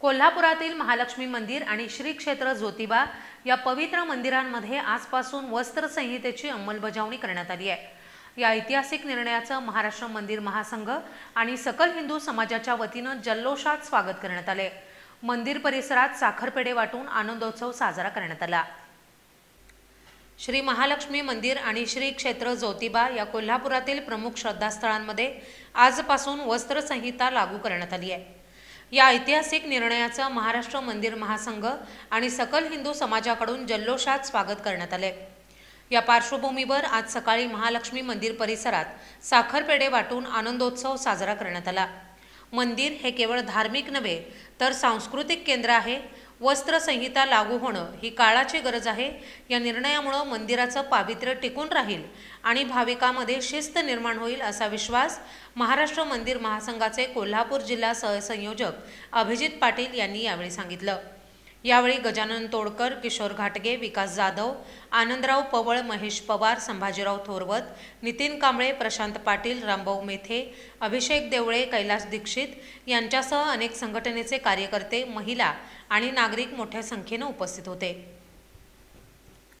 कोल्हापुरातील महालक्ष्मी मंदिर आणि श्री क्षेत्र ज्योतिबा या पवित्र मंदिरांमध्ये आजपासून वस्त्रसंहितेची अंमलबजावणी करण्यात आली आहे. या ऐतिहासिक निर्णयाचं महाराष्ट्र मंदिर महासंघ आणि सकल हिंदू समाजाच्या वतीनं जल्लोषात स्वागत करण्यात आले मंदिर परिसरात साखरपेढे वाटून आनंदोत्सव साजरा करण्यात आला. श्री महालक्ष्मी मंदिर आणि श्री क्षेत्र ज्योतिबा या कोल्हापुरातील प्रमुख श्रद्धास्थळांमध्ये आजपासून वस्त्रसंहिता लागू करण्यात आली आहे. या ऐतिहासिक निर्णयाचं महाराष्ट्र मंदिर महासंघ आणि सकल हिंदू समाजाकडून जल्लोषात स्वागत करण्यात आले या पार्श्वभूमीवर आज सकाळी महालक्ष्मी मंदिर परिसरात साखरपेढे वाटून आनंदोत्सव साजरा करण्यात आला. मंदिर हे केवळ धार्मिक नव्हे तर सांस्कृतिक केंद्र आहे वस्त्रसंहिता लागू होणं ही काळाची गरज आहे. या निर्णयामुळं मंदिराचं पावित्र्य टिकून राहील आणि भाविकामध्ये शिस्त निर्माण होईल असा विश्वास महाराष्ट्र मंदिर महासंघाचे कोल्हापूर जिल्हा सहसंयोजक अभिजित पाटील यांनी यावेळी सांगितलं. यावेळी गजानन तोडकर किशोर घाटगे विकास जाधव आनंदराव पवळ महेश पवार संभाजीराव थोरवत नितीन कांबळे प्रशांत पाटील रामभाऊ मेथे अभिषेक देवळे कैलास दीक्षित यांच्यासह अनेक संघटनेचे कार्यकर्ते महिला आणि नागरिक मोठ्या संख्येनं उपस्थित होते.